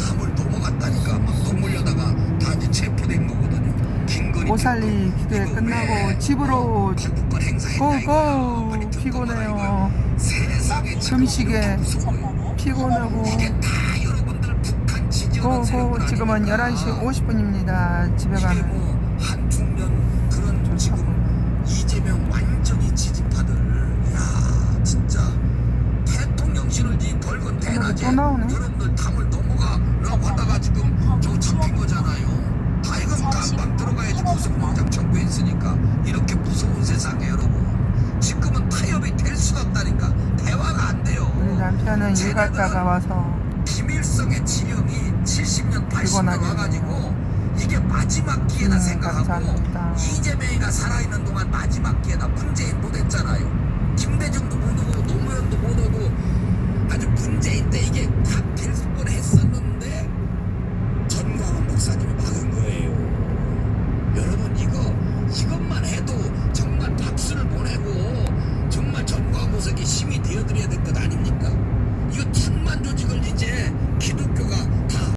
담을 넘어갔다니까 막 동물려다가 다 이제 체포된 거거든요. 김건희 오살리 기도회 끝나고 집으로 탈북권 행사했다 고고 이거야. 빨리. 피곤해요 세상에 지금 무서워요. 피곤하고 이게 다 여러분들 북한 지지하는 고고 세력들 지금은 아닙니까? 11시 50분입니다 집에 이게 가면 뭐 한중년 그런 지금 이재명 완전히 지지파들 야 진짜 대통령실을 이 벌건 대낮에 또 나오네. 여러분 들 담을 넘어가라고 하다가 지금 저 잡힌 거잖아요. 다 이건 깜빡 들어가야지 구속영장 청구했으니까 이렇게 무서운 세상에 여러분. 지금은 타협이 될 수가 없다니까. 대화가 안 돼요. 우리 남편은 일 갔다가 와서 김일성의 지령이 70년 80년 피곤하게 와가지고 이게 마지막 기회다 음, 생각하고 감사합니다. 이재명이가 살아있는 동안 마지막 기회다. 문재인 못 했잖아요. 김대중도 못 오고 노무현도 못 오고 아주 문재인 때 이게